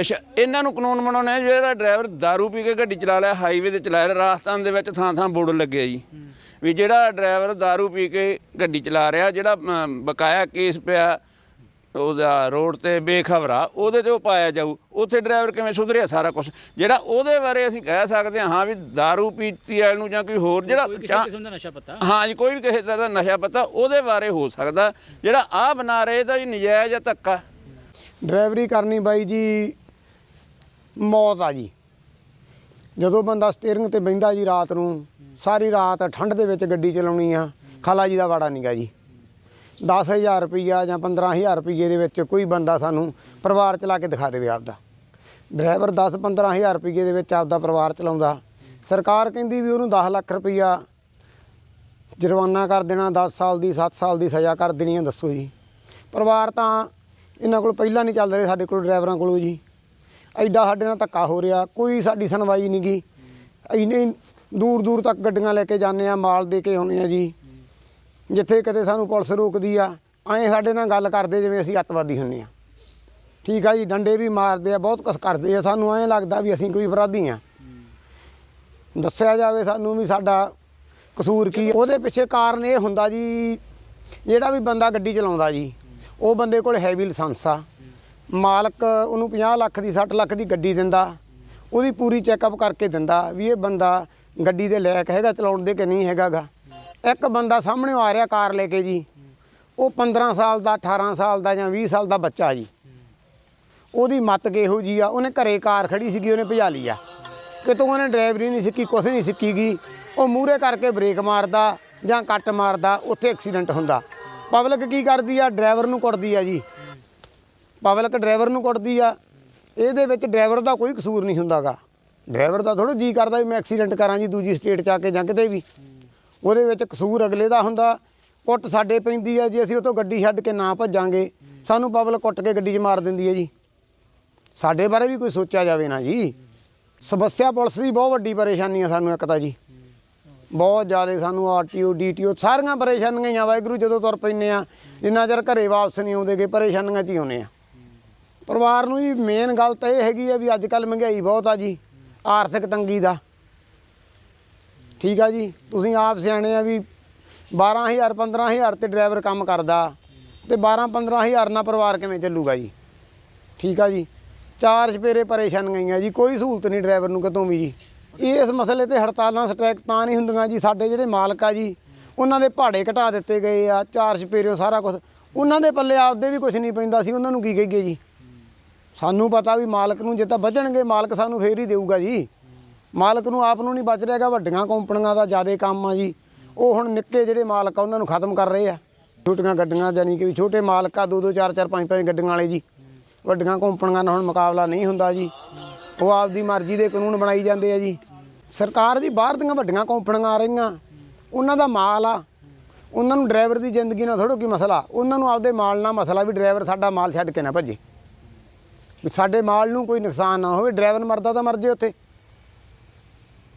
ਅੱਛਾ ਇਹਨਾਂ ਨੂੰ ਕਾਨੂੰਨ ਬਣਾਉਣਾ ਹੈ ਜਿਹੜਾ ਡਰਾਈਵਰ दारू ਪੀ ਕੇ ਗੱਡੀ ਚਲਾ ਲਿਆ ਹਾਈਵੇ ਤੇ ਚਲਾ ਰਿਹਾ ਰਾਜਸਥਾਨ ਦੇ ਵਿੱਚ ਥਾਂ ਥਾਂ ਬੋਰਡ ਲੱਗਿਆ ਜੀ ਵੀ ਜਿਹੜਾ ਡਰਾਈਵਰ दारू ਪੀ ਕੇ ਗੱਡੀ ਚਲਾ ਰਿਹਾ ਜਿਹੜਾ ਅਮ, ਬਕਾਇਆ ਕੇਸ ਪਿਆ ਉਹਦਾ ਰੋਡ ਤੇ ਬੇਖਬਰਾ ਉਹਦੇ ਤੇ ਉਹ ਪਾਇਆ ਜਾਊ ਉੱਥੇ ਡਰਾਈਵਰ ਕਿਵੇਂ ਸੁਧਰਿਆ ਸਾਰਾ ਕੁਝ ਜਿਹੜਾ ਉਹਦੇ ਬਾਰੇ ਅਸੀਂ ਕਹਿ ਸਕਦੇ ਹਾਂ ਹਾਂ ਵੀ दारू ਪੀਤੀ ਵਾਲ ਨੂੰ ਜਾਂ ਕੋਈ ਹੋਰ ਜਿਹੜਾ ਕੋਈ ਕਿਸੇ ਚਾਹ- ਕਿਸਮ ਦਾ ਨਸ਼ਾ ਪੱਤਾ ਹਾਂ ਜੀ ਕੋਈ ਵੀ ਕਿਸੇ ਤਰ੍ਹਾਂ ਦਾ ਨਸ਼ਾ ਪਤਾ ਉਹਦੇ ਬਾਰੇ ਹੋ ਸਕਦਾ ਜਿਹੜਾ ਆ ਬਣਾ ਰਹੇ ਤਾਂ ਜੀ ਨਜਾਇਜ਼ ਆ ਧੱਕਾ ਡਰਾਈਵਰੀ ਕਰਨੀ ਬਾਈ ਜੀ ਮੌਤ ਆ ਜੀ। ਜਦੋਂ ਬੰਦਾ ਸਟੀਅਰਿੰਗ ਤੇ ਬਹਿੰਦਾ ਜੀ ਰਾਤ ਨੂੰ, ਸਾਰੀ ਰਾਤ ਠੰਡ ਦੇ ਵਿੱਚ ਗੱਡੀ ਚਲਾਉਣੀ ਆ, ਖਾਲਾ ਜੀ ਦਾ ਵਾੜਾ ਨਹੀਂਗਾ ਜੀ। 10000 ਰੁਪਈਆ ਜਾਂ 15000 ਰੁਪਈਏ ਦੇ ਵਿੱਚ ਕੋਈ ਬੰਦਾ ਸਾਨੂੰ ਪਰਿਵਾਰ ਚਲਾ ਕੇ ਦਿਖਾ ਦੇਵੇ ਆਪਦਾ। ਡਰਾਈਵਰ 10 15000 ਰੁਪਈਏ ਦੇ ਵਿੱਚ ਆਪਦਾ ਪਰਿਵਾਰ ਚਲਾਉਂਦਾ। ਸਰਕਾਰ ਕਹਿੰਦੀ ਵੀ ਉਹਨੂੰ 10 ਲੱਖ ਰੁਪਈਆ ਜੁਰਮਾਨਾ ਕਰ ਦੇਣਾ 10 ਸਾਲ ਦੀ 7 ਸਾਲ ਦੀ ਸਜ਼ਾ ਕਰ ਦੇਣੀ ਆ, ਦੱਸੋ ਜੀ। ਪਰਿਵਾਰ ਤਾਂ ਇਹਨਾਂ ਕੋਲ ਪਹਿਲਾਂ ਨਹੀਂ ਚੱਲ ਰਹੇ ਸਾਡੇ ਕੋਲ, ਡਰਾਈਵਰਾਂ ਕੋਲੋਂ ਜੀ। ਐਡਾ ਸਾਡੇ ਨਾਲ ਧੱਕਾ ਹੋ ਰਿਹਾ, ਕੋਈ ਸਾਡੀ ਸੁਣਵਾਈ ਨਹੀਂ ਗੀ। ਇੰਨੇ ਦੂਰ ਦੂਰ ਤੱਕ ਗੱਡੀਆਂ ਲੈ ਕੇ ਜਾਂਦੇ ਆ, ਮਾਲ ਦੇ ਕੇ ਆਉਂਦੇ ਆ ਜੀ। ਜਿੱਥੇ ਕਿਤੇ ਸਾਨੂੰ ਪੁਲਿਸ ਰੋਕਦੀ ਆ, ਐਂ ਸਾਡੇ ਨਾਲ ਗੱਲ ਕਰਦੇ ਜਿਵੇਂ ਅਸੀਂ ਅੱਤਵਾਦੀ ਹੁੰਨੇ ਆ। ਠੀਕ ਆ ਜੀ, ਡੰਡੇ ਵੀ ਮਾਰਦੇ ਆ, ਬਹੁਤ ਕੁਛ ਕਰਦੇ ਆ। ਸਾਨੂੰ ਐਂ ਲੱਗਦਾ ਵੀ ਅਸੀਂ ਕੋਈ ਅਪਰਾਧੀ ਆ। ਦੱਸਿਆ ਜਾਵੇ ਸਾਨੂੰ ਵੀ ਸਾਡਾ ਕਸੂਰ ਕੀ ਉਹਦੇ ਪਿੱਛੇ ਕਾਰਨ ਇਹ ਹੁੰਦਾ ਜੀ, ਜਿਹੜਾ ਵੀ ਬੰਦਾ ਗੱਡੀ ਚਲਾਉਂਦਾ ਜੀ, ਉਹ ਬੰਦੇ ਕੋਲ ਹੈਵੀ ਲਾਇਸੈਂਸ ਆ। ਮਾਲਕ ਉਹਨੂੰ 50 ਲੱਖ ਦੀ 60 ਲੱਖ ਦੀ ਗੱਡੀ ਦਿੰਦਾ, ਉਹਦੀ ਪੂਰੀ ਚੈੱਕਅਪ ਕਰਕੇ ਦਿੰਦਾ ਵੀ ਇਹ ਬੰਦਾ ਗੱਡੀ ਦੇ ਲਾਇਕ ਹੈਗਾ, ਚਲਾਉਣ ਦੇ ਕਿ ਨਹੀਂ ਹੈਗਾਗਾ। ਇੱਕ ਬੰਦਾ ਸਾਹਮਣੇ ਆ ਰਿਹਾ ਕਾਰ ਲੈ ਕੇ ਜੀ, ਉਹ 15 ਸਾਲ ਦਾ 18 ਸਾਲ ਦਾ ਜਾਂ 20 ਸਾਲ ਦਾ ਬੱਚਾ ਜੀ। ਉਹਦੀ ਮੱਤ ਕਿਹੋ ਜੀ ਆ? ਉਹਨੇ ਘਰੇ ਕਾਰ ਖੜੀ ਸੀਗੀ, ਉਹਨੇ ਭਜਾ ਲਈ ਆ। ਕਿਤੋਂ ਉਹਨੇ ਡਰਾਈਵਰੀ ਨਹੀਂ ਸਿੱਖੀ, ਕੁਛ ਨਹੀਂ ਸਿੱਖੀਗੀ ਉਹ ਮੂਹਰੇ ਕਰਕੇ ਬ੍ਰੇਕ ਮਾਰਦਾ ਜਾਂ ਕੱਟ ਮਾਰਦਾ, ਉੱਥੇ ਐਕਸੀਡੈਂਟ ਹੁੰਦਾ। ਪਬਲਿਕ ਕੀ ਕਰਦੀ ਆ? ਡਰਾਈਵਰ ਨੂੰ ਕੁੱਟਦੀ ਆ ਜੀ। ਪਬਲਿਕ ਡਰਾਈਵਰ ਨੂੰ ਕੁੱਟਦੀ ਆ, ਇਹਦੇ ਵਿੱਚ ਡਰਾਈਵਰ ਦਾ ਕੋਈ ਕਸੂਰ ਨਹੀਂ ਹੁੰਦਾਗਾ। ਡਰਾਈਵਰ ਦਾ ਥੋੜਾ ਜੀ ਕਰਦਾ ਵੀ ਮੈਂ ਐਕਸੀਡੈਂਟ ਕਰਾਂ ਜੀ ਦੂਜੀ ਸਟੇਟ 'ਚ ਆ ਕੇ ਜਾਂ ਕਿਤੇ ਵੀ। ਉਹਦੇ ਵਿੱਚ ਕਸੂਰ ਅਗਲੇ ਦਾ ਹੁੰਦਾ, ਕੁੱਟ ਸਾਡੇ ਪੈਂਦੀ ਆ ਜੇ, ਅਸੀਂ ਉਹ ਤੋਂ ਗੱਡੀ ਛੱਡ ਕੇ ਨਾ ਭੱਜਾਂਗੇ। ਸਾਨੂੰ ਪਬਲਿਕ ਕੁੱਟ ਕੇ ਗੱਡੀ 'ਚ ਮਾਰ ਦਿੰਦੀ ਹੈ ਜੀ। ਸਾਡੇ ਬਾਰੇ ਵੀ ਕੋਈ ਸੋਚਿਆ ਜਾਵੇ ਨਾ ਜੀ। ਸਮੱਸਿਆ ਪੁਲਿਸ ਦੀ ਬਹੁਤ ਵੱਡੀ ਪਰੇਸ਼ਾਨੀ ਆ ਸਾਨੂੰ ਇੱਕ ਤਾਂ ਜੀ। ਬਹੁਤ ਜ਼ਿਆਦਾ ਸਾਨੂੰ ਆਰਟੀਓ, ਡੀਟੀਓ, ਸਾਰੀਆਂ ਪਰੇਸ਼ਾਨੀਆਂ ਹੀ ਆ। ਵਾਹਿਗੁਰੂ ਜਦੋਂ ਤੁਰ ਪੈਂਦੇ ਆ, ਜਿੰਨਾ ਚਿਰ ਘਰੇ ਵਾਪਸ ਨਹੀਂ ਆਉਂਦੇਗੇ, ਪਰੇਸ਼ਾਨੀਆਂ 'ਚ ਹੀ ਆਉਂਦੇ ਆ। ਪਰਿਵਾਰ ਨੂੰ ਜੀ ਮੇਨ ਗੱਲ ਤਾਂ ਇਹ ਹੈਗੀ ਆ ਵੀ ਅੱਜ ਕੱਲ ਮਹਿੰਗਾਈ ਬਹੁਤ ਆ ਜੀ, ਆਰਥਿਕ ਤੰਗੀ ਦਾ। ਠੀਕ ਆ ਜੀ, ਤੁਸੀਂ ਆਪ ਸਿਆਣੇ ਆ ਵੀ 12000 15000 ਤੇ ਡਰਾਈਵਰ ਕੰਮ ਕਰਦਾ ਤੇ 12 15000 ਨਾਲ ਪਰਿਵਾਰ ਕਿਵੇਂ ਚੱਲੂਗਾ ਜੀ? ਠੀਕ ਆ ਜੀ, ਚਾਰ ਚਪੇਰੇ ਪਰੇਸ਼ਾਨ ਗਈਆਂ ਜੀ, ਕੋਈ ਸਹੂਲਤ ਨਹੀਂ ਡਰਾਈਵਰ ਨੂੰ ਕਿਤੋਂ ਵੀ ਜੀ। ਇਸ ਮਸਲੇ ਤੇ ਹੜਤਾਲਾਂ ਸਟ੍ਰਾਈਕ ਤਾਂ ਨਹੀਂ ਹੁੰਦੀਆਂ ਜੀ, ਸਾਡੇ ਜਿਹੜੇ ਮਾਲਕ ਆ ਜੀ, ਉਹਨਾਂ ਦੇ ਭਾੜੇ ਘਟਾ ਦਿੱਤੇ ਗਏ ਆ, ਚਾਰ ਚਪੇਰਿਓ ਸਾਰਾ ਕੁਝ ਉਹਨਾਂ ਦੇ ਪੱਲੇ ਆਪਦੇ ਵੀ ਕੁਝ ਨਹੀਂ ਪੈਂਦਾ ਸੀ, ਉਹਨਾਂ ਨੂੰ ਕੀ ਕਹੀਏ ਜੀ? ਸਾਨੂੰ ਪਤਾ ਵੀ ਮਾਲਕ ਨੂੰ ਜੇ ਤਾਂ ਬਚਣਗੇ ਮਾਲਕ ਸਾਨੂੰ ਫੇਰ ਹੀ ਦੇਊਗਾ ਜੀ। ਮਾਲਕ ਨੂੰ ਆਪ ਨੂੰ ਨਹੀਂ ਬਚ ਰਿਹਾਗਾ ਵੱਡੀਆਂ ਕੰਪਨੀਆਂ ਦਾ ਜ਼ਿਆਦਾ ਕੰਮ ਆ ਜੀ। ਉਹ ਹੁਣ ਨਿੱਕੇ ਜਿਹੜੇ ਮਾਲਕ ਆ, ਉਹਨਾਂ ਨੂੰ ਖਤਮ ਕਰ ਰਹੇ ਆ। ਛੋਟੀਆਂ ਗੱਡੀਆਂ ਜਾਨੀ ਕਿ ਵੀ ਛੋਟੇ ਮਾਲਕ ਆ ਦੋ ਦੋ ਚਾਰ ਚਾਰ ਪੰਜ ਪੰਜ ਗੱਡੀਆਂ ਵਾਲੇ ਜੀ। ਵੱਡੀਆਂ ਕੰਪਨੀਆਂ ਨਾਲ ਹੁਣ ਮੁਕਾਬਲਾ ਨਹੀਂ ਹੁੰਦਾ ਜੀ। ਉਹ ਆਪਦੀ ਮਰਜ਼ੀ ਦੇ ਕਾਨੂੰਨ ਬਣਾਈ ਜਾਂਦੇ ਆ ਜੀ। ਸਰਕਾਰ ਦੀ ਬਾਹਰ ਦੀਆਂ ਵੱਡੀਆਂ ਕੰਪਨੀਆਂ ਆ ਰਹੀਆਂ। ਉਹਨਾਂ ਦਾ ਮਾਲ ਆ। ਉਹਨਾਂ ਨੂੰ ਡਰਾਈਵਰ ਦੀ ਜ਼ਿੰਦਗੀ ਨਾਲ ਥੋੜ੍ਹਾ ਕੀ ਮਸਲਾ। ਉਹਨਾਂ ਨੂੰ ਆਪਦੇ ਮਾਲ ਨਾਲ ਮਸਲਾ ਵੀ ਡਰਾਈਵਰ ਸਾਡਾ ਮਾਲ ਛੱਡ ਕੇ ਨਾ ਭੱਜੇ। ਵੀ ਸਾਡੇ ਮਾਲ ਨੂੰ ਕੋਈ ਨੁਕਸਾਨ ਨਾ ਹੋਵੇ ਡਰਾਈਵਰ ਮਰਦਾ ਤਾਂ ਮਰ ਜੇ ਉੱਥੇ।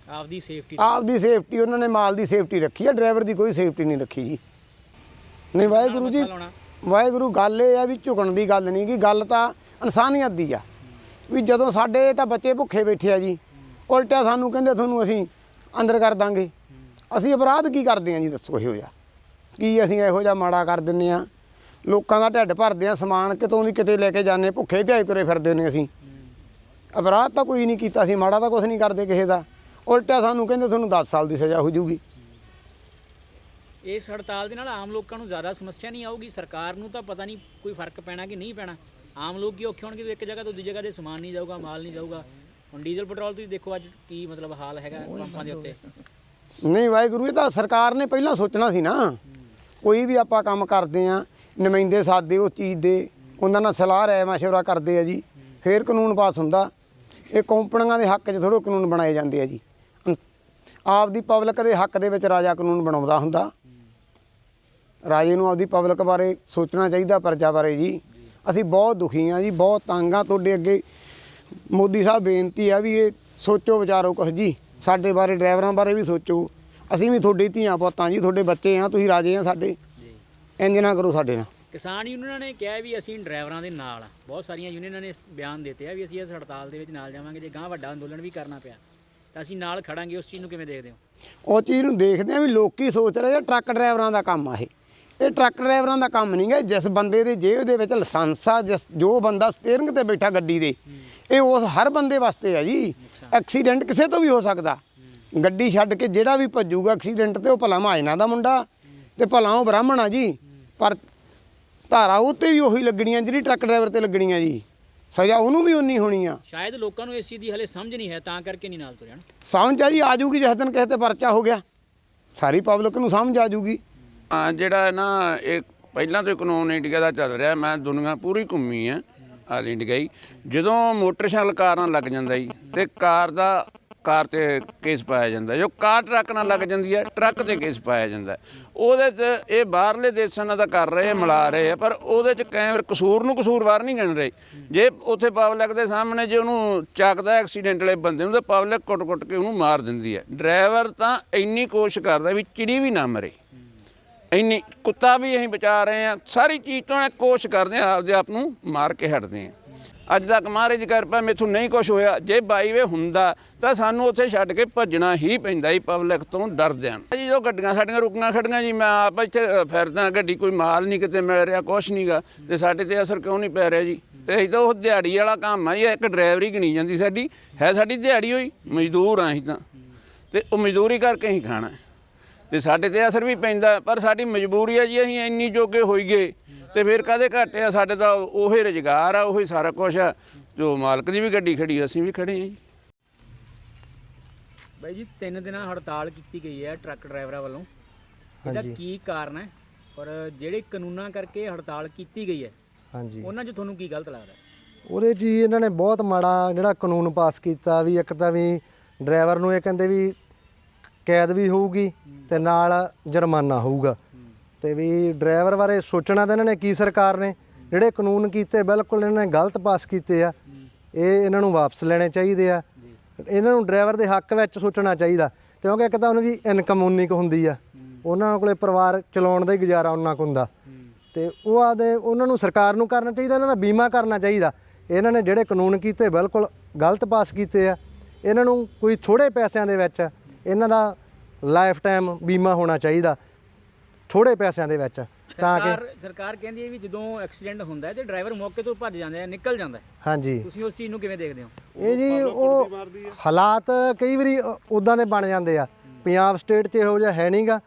ਆਪਦੀ ਸੇਫਟੀ ਆਪਦੀ ਸੇਫਟੀ ਉਹਨਾਂ ਨੇ ਮਾਲ ਦੀ ਸੇਫਟੀ ਰੱਖੀ ਆ ਡਰਾਈਵਰ ਦੀ ਕੋਈ ਸੇਫਟੀ ਨਹੀਂ ਰੱਖੀ ਜੀ। ਨਹੀਂ ਵਾਹਿਗੁਰੂ ਜੀ ਵਾਹਿਗੁਰੂ ਗੱਲ ਇਹ ਆ ਵੀ ਝੁਕਣ ਦੀ ਗੱਲ ਨਹੀਂ ਗੀ ਗੱਲ ਤਾਂ ਇਨਸਾਨੀਅਤ ਦੀ ਆ। ਵੀ ਜਦੋਂ ਸਾਡੇ ਤਾਂ ਬੱਚੇ ਭੁੱਖੇ ਬੈਠੇ ਆ ਜੀ ਉਲਟਾ ਸਾਨੂੰ ਕਹਿੰਦੇ ਤੁਹਾਨੂੰ ਅਸੀਂ ਅੰਦਰ ਕਰ ਦਾਂਗੇ। ਅਸੀਂ ਅਪਰਾਧ ਕੀ ਕਰਦੇ ਆ ਜੀ ਦੱਸੋ ਇਹੋ ਜਿਹਾ। ਕੀ ਅਸੀਂ ਇਹੋ ਜਿਹਾ ਮਾੜਾ ਕਰ ਦਿੰਨੇ ਆ? ਲੋਕਾਂ ਦਾ ਢਿੱਡ ਭਰਦੇ ਆ ਸਮਾਨ ਕਿਤੋਂ ਦੀ ਕਿਤੇ ਲੈ ਕੇ ਜਾਂਦੇ ਭੁੱਖੇ ਤੇ ਤੁਰੇ ਫਿਰਦੇ ਨੇ ਅਸੀਂ। ਅਪਰਾਧ ਤਾਂ ਕੋਈ ਨਹੀਂ ਕੀਤਾ ਸੀ ਮਾੜਾ ਤਾਂ ਕੁਝ ਨਹੀਂ ਕਰਦੇ ਕਿਸੇ ਦਾ। ਉਲਟਾ ਸਾਨੂੰ ਕਹਿੰਦੇ ਤੁਹਾਨੂੰ 10 ਸਾਲ ਦੀ ਸਜ਼ਾ ਹੋ ਜਾਊਗੀ। ਇਸ ਹੜਤਾਲ ਦੇ ਨਾਲ ਆਮ ਲੋਕਾਂ ਨੂੰ ਜ਼ਿਆਦਾ ਸਮੱਸਿਆ ਨਹੀਂ ਆਊਗੀ? ਸਰਕਾਰ ਨੂੰ ਤਾਂ ਪਤਾ ਨਹੀਂ ਕੋਈ ਫ਼ਰਕ ਪੈਣਾ ਕਿ ਨਹੀਂ ਪੈਣਾ? ਆਮ ਲੋਕ ਕੀ ਔਖੇ ਹੋਣਗੇ ਜਦੋਂ ਇੱਕ ਜਗ੍ਹਾ ਤੋਂ ਦੂਜੀ ਜਗ੍ਹਾ ਦੇ ਸਮਾਨ ਨਹੀਂ ਜਾਊਗਾ ਮਾਲ ਨਹੀਂ ਜਾਊਗਾ? ਹੁਣ ਡੀਜ਼ਲ ਪੈਟਰੋਲ ਤੁਸੀਂ ਦੇਖੋ ਅੱਜ ਕੀ ਮਤਲਬ ਹਾਲ ਹੈਗਾ ਪੰਪਾਂ ਦੇ ਉੱਤੇ। ਨਹੀਂ ਵਾਹਿਗੁਰੂ ਇਹ ਤਾਂ ਸਰਕਾਰ ਨੇ ਪਹਿਲਾਂ ਸੋਚਣਾ ਸੀ ਨਾ। ਕੋਈ ਵੀ ਆਪਾਂ ਕੰਮ ਕਰਦੇ ਆ ਨੁਮਾਇੰਦੇ ਸਾਦੇ ਉਸ ਚੀਜ਼ ਦੇ। ਉਹਨਾਂ ਨਾਲ ਸਲਾਹ ਰਾਏ ਮਸ਼ਵਰਾ ਕਰਦੇ ਆ ਜੀ। ਫੇਰ ਕਾਨੂੰਨ ਪਾਸ ਹੁੰਦਾ। ਇਹ ਕੰਪਨੀਆਂ ਦੇ ਹੱਕ 'ਚ ਥੋੜ੍ਹੇ ਕਾਨੂੰਨ ਬਣਾਏ ਜਾਂਦੇ ਆ ਜੀ। ਆਪਦੀ ਪਬਲਿਕ ਦੇ ਹੱਕ ਦੇ ਵਿੱਚ ਰਾਜਾ ਕਾਨੂੰਨ ਬਣਾਉਂਦਾ ਹੁੰਦਾ। ਰਾਜੇ ਨੂੰ ਆਪਦੀ ਪਬਲਿਕ ਬਾਰੇ ਸੋਚਣਾ ਚਾਹੀਦਾ, ਪ੍ਰਜਾ ਬਾਰੇ ਜੀ। ਅਸੀਂ ਬਹੁਤ ਦੁਖੀ ਆ ਜੀ, ਬਹੁਤ ਤੰਗ ਆ। ਤੁਹਾਡੇ ਅੱਗੇ ਮੋਦੀ ਸਾਹਿਬ ਬੇਨਤੀ ਆ ਵੀ ਇਹ ਸੋਚੋ, ਵਿਚਾਰੋ ਕੁਛ ਜੀ। ਸਾਡੇ ਬਾਰੇ, ਡਰਾਈਵਰਾਂ ਬਾਰੇ ਵੀ ਸੋਚੋ। ਅਸੀਂ ਵੀ ਤੁਹਾਡੀ ਧੀਆਂ ਪੁੱਤਾਂ ਜੀ, ਤੁਹਾਡੇ ਬੱਚੇ ਆ, ਤੁਸੀਂ ਰਾਜੇ ਆ ਸਾਡੇ। ਇੰਜ ਨਾ ਕਰੋ ਸਾਡੇ ਨਾਲ। ਕਿਸਾਨ ਯੂਨੀਅਨਾਂ ਨੇ ਕਿਹਾ ਵੀ ਅਸੀਂ ਡਰਾਈਵਰਾਂ ਦੇ ਨਾਲ ਆ। ਬਹੁਤ ਸਾਰੀਆਂ ਯੂਨੀਅਨਾਂ ਨੇ ਬਿਆਨ ਦਿੱਤੇ ਆ ਵੀ ਅਸੀਂ ਇਸ ਹੜਤਾਲ ਦੇ ਵਿੱਚ ਨਾਲ ਜਾਵਾਂਗੇ ਜੇ ਗਾਂ ਵੱਡਾ ਅੰਦੋਲਨ ਵੀ ਕਰਨਾ ਪਿਆ ਤਾਂ ਅਸੀਂ ਨਾਲ ਖੜਾਂਗੇ ਉਸ ਚੀਜ਼ ਨੂੰ ਕਿਵੇਂ ਦੇਖਦੇ ਹੋ? ਉਹ ਚੀਜ਼ ਨੂੰ ਦੇਖਦੇ ਆ ਵੀ ਲੋਕੀ ਸੋਚ ਰਹੇ ਆ ਟਰੱਕ ਡਰਾਈਵਰਾਂ ਦਾ ਕੰਮ ਆ ਇਹ। ਇਹ ਟਰੱਕ ਡਰਾਈਵਰਾਂ ਦਾ ਕੰਮ ਨਹੀਂ ਗਾ ਜਿਸ ਬੰਦੇ ਦੇ ਜੇਬ ਦੇ ਵਿੱਚ ਲਾਇਸੈਂਸ ਆ ਜਿਸ ਜੋ ਬੰਦਾ ਸਟੀਅਰਿੰਗ ਤੇ ਬੈਠਾ ਗੱਡੀ ਦੇ ਇਹ ਉਸ ਹਰ ਬੰਦੇ ਵਾਸਤੇ ਆ ਜੀ। ਐਕਸੀਡੈਂਟ ਕਿਸੇ ਤੋਂ ਵੀ ਹੋ ਸਕਦਾ। ਗੱਡੀ ਛੱਡ ਕੇ ਜਿਹੜਾ ਵੀ ਭੱਜੂਗਾ ਐਕਸੀਡੈਂਟ ਤੇ ਉਹ ਭਲਾ ਮਾਜਨਾ ਦਾ ਮੁੰਡਾ ਤੇ ਭਲਾ ਉਹ ਬ੍ਰਾਹਮਣ ਆ ਜੀ। ਪਰ ਧਾਰਾ ਉਹ ਤੇ ਵੀ ਉਹੀ ਲੱਗਣੀਆਂ ਜਿਹੜੀ ਟਰੱਕ ਡਰਾਈਵਰ ਤੇ ਲੱਗਣੀਆਂ ਜੀ। ਸਜ਼ਾ ਉਹਨੂੰ ਵੀ ਉਨੀ ਹੋਣੀ ਆ। ਸ਼ਾਇਦ ਲੋਕਾਂ ਨੂੰ ਇਸ ਚੀਜ਼ ਦੀ ਹਲੇ ਸਮਝ ਨਹੀਂ ਹੈ ਤਾਂ ਕਰਕੇ ਨਹੀਂ ਨਾਲ ਤੁਰਿਆ ਸਮਝ ਆ ਜੀ ਆ ਜੂਗੀ ਜਿਸ ਦਿਨ ਕਿਸੇ ਤੇ ਪਰਚਾ ਹੋ ਗਿਆ। ਸਾਰੀ ਪਬਲਿਕ ਨੂੰ ਸਮਝ ਆ ਜੂਗੀ। ਜਿਹੜਾ ਹੈ ਨਾ ਇਹ ਪਹਿਲਾਂ ਤੋਂ ਕਾਨੂੰਨ ਇੰਡੀਆ ਦਾ ਚੱਲ ਰਿਹਾ ਮੈਂ ਦੁਨੀਆ ਪੂਰੀ ਘੁੰਮੀ ਆ ਆਲ ਇੰਡੀਆ ਹੀ। ਜਦੋਂ ਮੋਟਰਸਾਈਕਲ ਕਾਰਾਂ ਲੱਗ ਜਾਂਦਾ ਜੀ ਤੇ ਕਾਰ ਦਾ ਕਾਰ ਤੇ ਕੇਸ ਪਾਇਆ ਜਾਂਦਾ ਜੋ ਕਾਰ ਟਰੱਕ ਨਾਲ ਲੱਗ ਜਾਂਦੀ ਹੈ ਟਰੱਕ ਤੇ ਕੇਸ ਪਾਇਆ ਜਾਂਦਾ ਉਹਦੇ 'ਚ ਇਹ ਬਾਹਰਲੇ ਦੇਸ਼ਾਂ ਨਾਲ ਤਾਂ ਕਰ ਰਹੇ ਆ, ਮਿਲਾ ਰਹੇ ਆ ਪਰ ਉਹਦੇ 'ਚ ਕੈਮਰ ਕਸੂਰ ਨੂੰ ਕਸੂਰਵਾਰ ਨਹੀਂ ਗਿਣ ਰਹੇ। ਜੇ ਉੱਥੇ ਪਬਲਿਕ ਦੇ ਸਾਹਮਣੇ ਜੇ ਉਹਨੂੰ ਚੱਕਦਾ ਐਕਸੀਡੈਂਟ ਵਾਲੇ ਬੰਦੇ ਨੂੰ ਤਾਂ ਪਬਲਿਕ ਕੁੱਟ-ਕੁੱਟ ਕੇ ਉਹਨੂੰ ਮਾਰ ਦਿੰਦੀ ਹੈ। ਡਰਾਈਵਰ ਤਾਂ ਇੰਨੀ ਕੋਸ਼ਿਸ਼ ਕਰਦਾ ਵੀ ਚਿੜੀ ਵੀ ਨਾ ਮਰੇ। ਇੰਨੀ ਕੁੱਤਾ ਵੀ ਅਸੀਂ ਬਚਾ ਰਹੇ ਆ ਸਾਰੀ ਚੀਜ਼ ਤੋਂ ਇਹ ਕੋਸ਼ਿਸ਼ ਕਰਦੇ ਆ ਆਪਦੇ ਆਪ ਨੂੰ ਮਾਰ ਕੇ ਹਟਦੇ ਆ ਅੱਜ ਤੱਕ ਮਹਾਰਾਜ ਦੀ ਕਿਰਪਾ ਮੇਥੋਂ ਨਹੀਂ ਕੁਝ ਹੋਇਆ। ਜੇ ਬਾਈਵੇ ਹੁੰਦਾ, ਤਾਂ ਸਾਨੂੰ ਉੱਥੇ ਛੱਡ ਕੇ ਭੱਜਣਾ ਹੀ ਪੈਂਦਾ ਹੀ ਪਬਲਿਕ ਤੋਂ ਡਰਦਿਆਂ ਜੀ ਜੋ ਗੱਡੀਆਂ ਸਾਡੀਆਂ ਰੁਕੀਆਂ ਖੜੀਆਂ ਜੀ, ਮੈਂ ਆਪ ਇੱਥੇ ਫਿਰਦਾ, ਗੱਡੀ ਕੋਈ ਮਾਲ ਨਹੀਂ ਕਿਤੇ ਮਿਲ ਰਿਹਾ, ਕੁਛ ਨਹੀਂਗਾ ਤੇ ਸਾਡੇ ਤੇ ਅਸਰ ਕਿਉਂ ਨਹੀਂ ਪੈ ਰਿਹਾ ਜੀ? ਤੇ ਅਸੀਂ ਤਾਂ ਉਹ ਦਿਹਾੜੀ ਵਾਲਾ ਕੰਮ ਆ ਜੀ, ਇੱਕ ਡਰਾਈਵਰੀ ਗਿਣੀ ਜਾਂਦੀ ਸਾਡੀ। ਹੈ ਸਾਡੀ ਦਿਹਾੜੀ ਹੋਈ? ਮਜ਼ਦੂਰ ਆ ਅਸੀਂ ਤਾਂ। ਤੇ ਉਹ ਮਜ਼ਦੂਰੀ ਕਰਕੇ ਹੀ ਖਾਣਾ। ਹੈ। ਤੇ ਸਾਡੇ ਤੇ ਅਸਰ ਵੀ ਪੈਂਦਾ, ਪਰ ਸਾਡੀ ਮਜਬੂਰੀ ਹੈ ਜੀ, ਅਸੀਂ ਇੰਨੀ ਜੋਗੇ ਹੋਈਏ। ਤੇ ਫਿਰ ਕਾਦੇ ਘਾਟੇ ਆ? ਸਾਡੇ ਤਾਂ ਉਹੀ ਰੁਜ਼ਗਾਰ ਆ ਉਹੀ ਸਾਰਾ ਕੁਝ ਆ। ਜੋ ਮਾਲਕ ਦੀ ਵੀ ਗੱਡੀ ਖੜੀ ਅਸੀਂ ਵੀ ਖੜੇ ਆ ਜੀ। ਬਾਈ ਜੀ ਤਿੰਨ ਦਿਨਾਂ ਹੜਤਾਲ ਕੀਤੀ ਗਈ ਹੈ ਟਰੱਕ ਡਰਾਈਵਰਾਂ ਵੱਲੋਂ। ਇਹਦਾ ਕੀ ਕਾਰਨ ਹੈ? ਔਰ ਜਿਹੜੇ ਕਾਨੂੰਨਾਂ ਕਰਕੇ ਹੜਤਾਲ ਕੀਤੀ ਗਈ ਹੈ ਹਾਂਜੀ। ਉਹਨਾਂ 'ਚ ਤੁਹਾਨੂੰ ਕੀ ਗਲਤ ਲੱਗਦਾ? ਹੈ? ਉਹਦੇ 'ਚ ਹੀ ਇਹਨਾਂ ਨੇ ਬਹੁਤ ਮਾੜਾ ਜਿਹੜਾ ਕਾਨੂੰਨ ਪਾਸ ਕੀਤਾ ਵੀ ਇੱਕ ਤਾਂ ਵੀ ਡਰਾਈਵਰ ਨੂੰ ਇਹ ਕਹਿੰਦੇ ਵੀ ਕੈਦ ਵੀ ਹੋਊਗੀ ਤੇ ਨਾਲ ਜੁਰਮਾਨਾ ਹੋਊਗਾ। ਤੇ ਵੀ ਡਰਾਈਵਰ ਬਾਰੇ ਸੋਚਣਾ ਤਾਂ ਇਹਨਾਂ ਨੇ ਕੀ ਸਰਕਾਰ ਨੇ? ਜਿਹੜੇ ਕਾਨੂੰਨ ਕੀਤੇ, ਬਿਲਕੁਲ ਇਹਨਾਂ ਨੇ ਗਲਤ ਪਾਸ ਕੀਤੇ ਆ। ਇਹ ਇਹਨਾਂ ਨੂੰ ਵਾਪਸ ਲੈਣੇ ਚਾਹੀਦੇ ਆ। ਇਹਨਾਂ ਨੂੰ ਡਰਾਈਵਰ ਦੇ ਹੱਕ ਵਿੱਚ ਸੋਚਣਾ ਚਾਹੀਦਾ, ਕਿਉਂਕਿ ਇੱਕ ਤਾਂ ਉਹਨਾਂ ਦੀ ਇਨਕਮ ਉਨੀ ਕੁ ਹੁੰਦੀ ਆ। ਉਹਨਾਂ ਕੋਲੇ ਪਰਿਵਾਰ ਚਲਾਉਣ ਦਾ ਹੀ ਗੁਜ਼ਾਰਾ ਉਹਨਾਂ ਕੁ ਹੁੰਦਾ। ਤੇ ਉਹ ਆਦੇ ਉਹਨਾਂ ਨੂੰ ਸਰਕਾਰ ਨੂੰ ਕਰਨਾ ਚਾਹੀਦਾ, ਇਹਨਾਂ ਦਾ ਬੀਮਾ ਕਰਨਾ ਚਾਹੀਦਾ। ਇਹਨਾਂ ਨੇ ਜਿਹੜੇ ਕਾਨੂੰਨ ਕੀਤੇ, ਬਿਲਕੁਲ ਗਲਤ ਪਾਸ ਕੀਤੇ ਆ। ਇਹਨਾਂ ਨੂੰ ਕੋਈ ਥੋੜੇ ਪੈਸਿਆਂ ਦੇ ਵਿੱਚ ਇਹਨਾਂ ਦਾ ਲਾਈਫ ਟਾਈਮ ਬੀਮਾ ਹੋਣਾ ਚਾਹੀਦਾ। ਥੋੜੇ ਪੈਸਿਆਂ ਦੇ ਵਿੱਚ ਤਾਂ ਕਿ ਸਰਕਾਰ ਸਰਕਾਰ ਕਹਿੰਦੀ ਹੈ ਵੀ ਜਦੋਂ ਐਕਸੀਡੈਂਟ ਹੁੰਦਾ ਹੈ ਤੇ ਡਰਾਈਵਰ ਮੌਕੇ ਤੋਂ ਭੱਜ ਜਾਂਦਾ ਹੈ ਨਿਕਲ ਜਾਂਦਾ ਹੈ। ਹਾਂਜੀ। ਤੁਸੀਂ ਉਸ ਚੀਜ਼ ਨੂੰ ਕਿਵੇਂ ਦੇਖਦੇ ਹੋ? ਇਹ ਜੀ ਉਹ ਹਾਲਾਤ ਕਈ ਵਾਰੀ ਉਦਾਂ ਦੇ ਬਣ ਜਾਂਦੇ ਆ। ਪੰਜਾਬ ਸਟੇਟ 'ਚ ਇਹੋ ਜਿਹਾ ਹੈ ਨਹੀਂਗਾ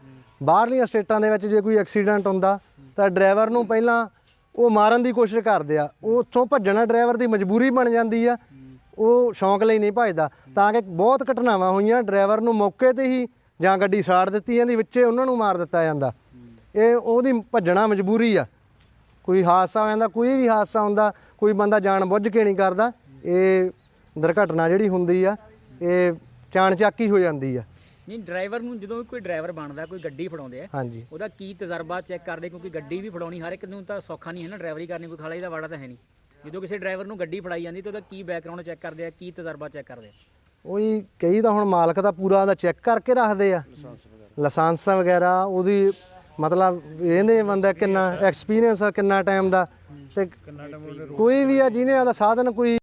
ਬਾਹਰਲੀਆਂ ਸਟੇਟਾਂ ਦੇ ਵਿੱਚ ਜੇ ਕੋਈ ਐਕਸੀਡੈਂਟ ਹੁੰਦਾ ਤਾਂ ਡਰਾਈਵਰ ਨੂੰ ਪਹਿਲਾਂ ਉਹ ਮਾਰਨ ਦੀ ਕੋਸ਼ਿਸ਼ ਕਰਦੇ ਆ। ਉਹ ਉੱਥੋਂ ਭੱਜਣਾ ਡਰਾਈਵਰ ਦੀ ਮਜਬੂਰੀ ਬਣ ਜਾਂਦੀ ਆ। ਉਹ ਸ਼ੌਂਕ ਲਈ ਨਹੀਂ ਭੱਜਦਾ। ਤਾਂ ਕਿ ਬਹੁਤ ਘਟਨਾਵਾਂ ਹੋਈਆਂ ਡਰਾਈਵਰ ਨੂੰ ਮੌਕੇ ਤੇ ਹੀ ਜਾਂ ਗੱਡੀ ਸਾੜ ਦਿੱਤੀ ਜਾਂਦੀ ਵਿੱਚੇ ਉਹਨਾਂ ਨੂੰ ਮਾਰ ਦਿੱਤਾ ਜਾਂਦਾ। ਇਹ ਉਹਦੀ ਭੱਜਣਾ ਮਜਬੂਰੀ ਆ। ਕੋਈ ਹਾਦਸਾ ਹੋ ਜਾਂਦਾ ਕੋਈ ਵੀ ਹਾਦਸਾ ਹੁੰਦਾ ਕੋਈ ਬੰਦਾ ਜਾਣ ਬੁੱਝ ਕੇ ਨਹੀਂ ਕਰਦਾ ਇਹ ਦੁਰਘਟਨਾ ਜਿਹੜੀ ਹੁੰਦੀ ਆ ਇਹ ਚਾਣਚੱਕ ਹੀ ਹੋ ਜਾਂਦੀ ਆ। ਨਹੀਂ ਡਰਾਈਵਰ ਨੂੰ ਜਦੋਂ ਕੋਈ ਡਰਾਈਵਰ ਬਣਦਾ ਕੋਈ ਗੱਡੀ ਫੜਾਉਂਦੇ ਆ ਹਾਂਜੀ। ਉਹਦਾ ਕੀ ਤਜਰਬਾ ਚੈੱਕ ਕਰਦੇ ਕਿਉਂਕਿ ਗੱਡੀ ਵੀ ਫੜਾਉਣੀ ਹਰ ਇੱਕ ਨੂੰ ਤਾਂ ਸੌਖਾ ਨਹੀਂ ਹੈ ਨਾ ਡਰਾਈਵਰੀ ਕਰਨੀ ਕੋਈ ਖਾਲਾ ਦਾ ਵਾੜਾ ਤਾਂ ਹੈ ਨਹੀਂ। ਜਦੋਂ ਕਿਸੇ ਡਰਾਈਵਰ ਨੂੰ ਗੱਡੀ ਫੜਾਈ ਜਾਂਦੀ ਤਾਂ ਉਹਦਾ ਕੀ ਬੈਕਗ੍ਰਾਉਂਡ ਚੈੱਕ ਕਰਦੇ ਆ ਕੀ ਤਜਰਬਾ ਚੈੱਕ ਕਰਦੇ ਆ? ਉਹੀ ਕਈ ਤਾਂ ਹੁਣ ਮਾਲਕ ਦਾ ਪੂਰਾ ਦਾ ਚੈੱਕ ਕਰਕੇ ਰੱਖਦੇ ਆ। ਲਾਇਸੈਂਸ ਵਗੈਰਾ ਉਹਦੀ ਮਤਲਬ ਇਹਨੇ ਬੰਦਾ ਕਿੰਨਾ ਐਕਸਪੀਰੀਅੰਸ ਆ ਕਿੰਨਾ ਟਾਈਮ ਦਾ ਤੇ ਕੋਈ ਵੀ ਆ ਜਿਹਨੇ ਆਦਾ ਸਾਧਨ ਕੋਈ